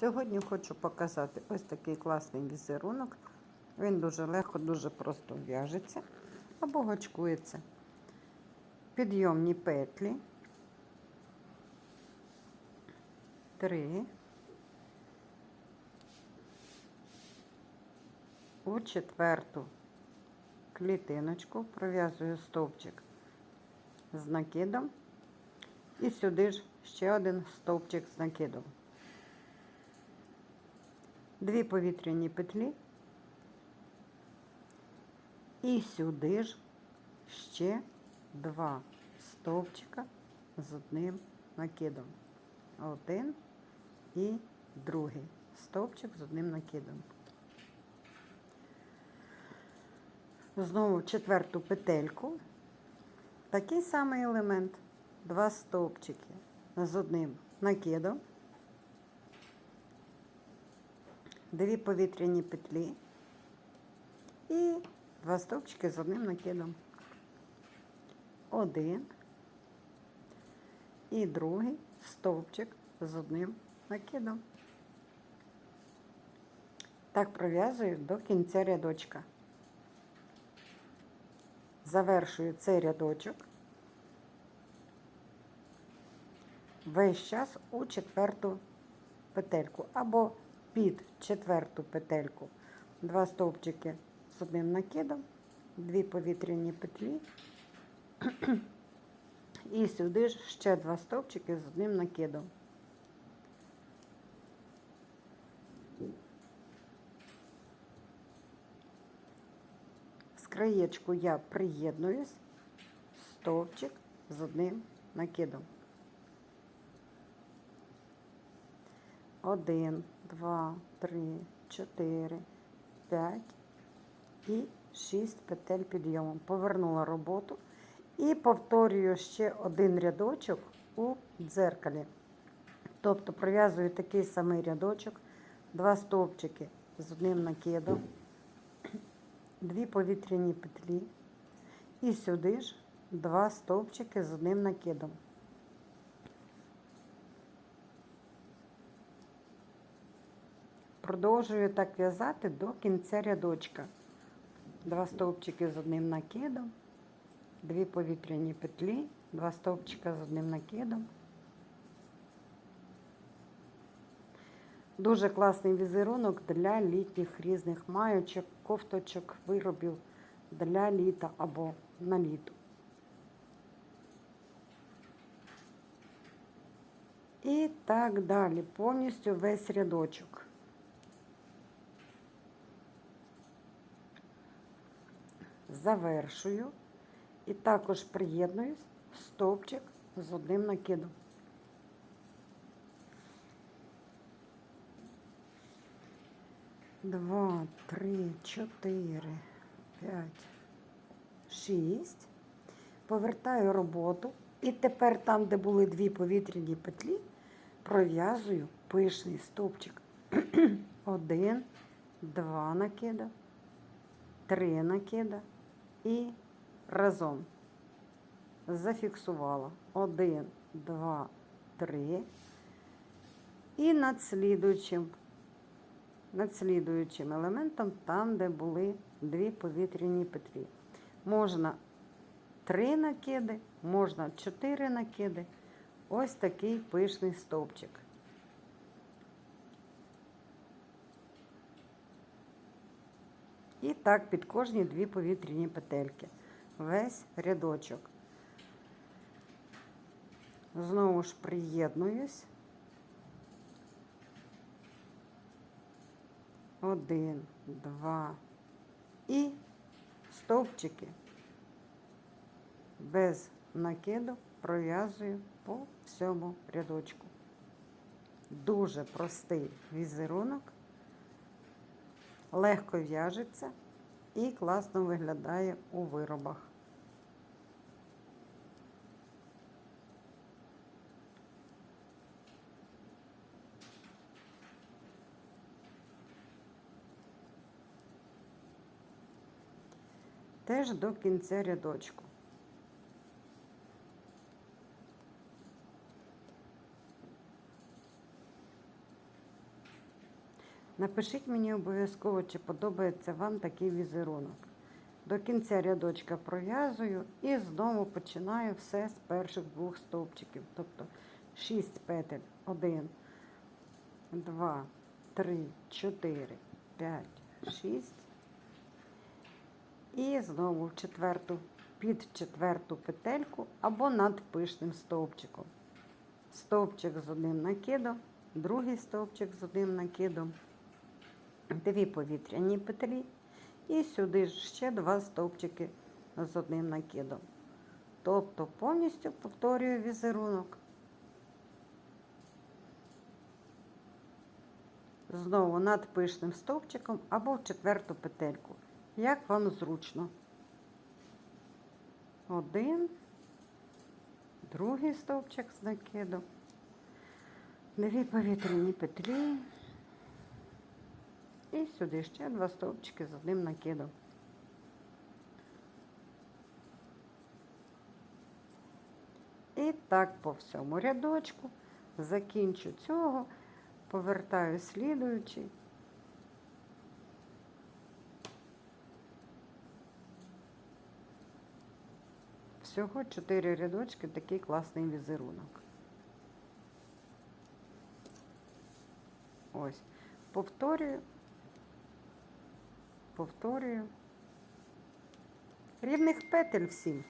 Сьогодні хочу показати ось такий класний візерунок. Він дуже легко, дуже просто в'яжеться або гачкується. Підйомні петлі. Три. У четверту клітиночку пров'язую стовпчик з накидом. І сюди ж ще один стовпчик з накидом. Дві повітряні петлі. І сюди ж ще два стовпчика з одним накидом. Один і другий стовпчик з одним накидом. Знову четверту петельку. Такий самий елемент. Два стовпчики з одним накидом. Дві повітряні петлі і два стовпчики з одним накидом. Один і другий стовпчик з одним накидом. Так пров'язую до кінця рядочка. Завершую цей рядочок весь час у четверту петельку або під четверту петельку. Два стовпчики з одним накидом, дві повітряні петлі. І сюди ж ще два стовпчики з одним накидом. З краєчку я приєднуюсь, стовпчик з одним накидом. Один, два, три, чотири, п'ять і шість петель підйомом. Повернула роботу і повторюю ще один рядочок у дзеркалі. Тобто пров'язую такий самий рядочок, два стовпчики з одним накидом, дві повітряні петлі, і сюди ж два стовпчики з одним накидом. Продовжую так в'язати до кінця рядочка. Два стовпчики з одним накидом, дві повітряні петлі, два стовпчика з одним накидом. Дуже класний візерунок для літніх різних маючок, кофточок, виробів для літа або на літо. І так далі, повністю весь рядочок. Завершую і також приєднуюсь в стовпчик з одним накидом. Два, три, чотири, п'ять, шість. Повертаю роботу. І тепер там, де були дві повітряні петлі, пров'язую пишний стовпчик. Один, два накида, три накида і разом зафіксувала. Один, два, три. І над слідуючим, над слідуючим елементом, там, де були дві повітряні петлі. Можна три накиди, можна чотири накиди. Ось такий пишний стовпчик. І так під кожні дві повітряні петельки. Весь рядочок. Знову ж приєднуюсь. Один, два і стовпчики без накиду пров'язую по всьому рядочку. Дуже простий візерунок легко в'яжеться і класно виглядає у виробах. Теж до кінця рядочку. Напишіть мені обов'язково, чи подобається вам такий візерунок. До кінця рядочка пров'язую і знову починаю все з перших двох стовпчиків. Тобто 6 петель. 1, 2, 3, 4, 5, 6. І знову в четверту, під четверту петельку або над пишним стовпчиком. Стовпчик з одним накидом, другий стовпчик з одним накидом, дві повітряні петлі. І сюди ще два стовпчики з одним накидом. Тобто повністю повторюю візерунок. Знову над пишним стовпчиком або в четверту петельку. Як вам зручно. Один, другий стовпчик з накидом, дві повітряні петлі. І сюди ще два стовпчики з одним накидом. І так по всьому рядочку закінчу цього, повертаю слідуючий. Всього 4 рядочки, такий класний візерунок. Ось, повторюю, повторюю. Рівних петель всім.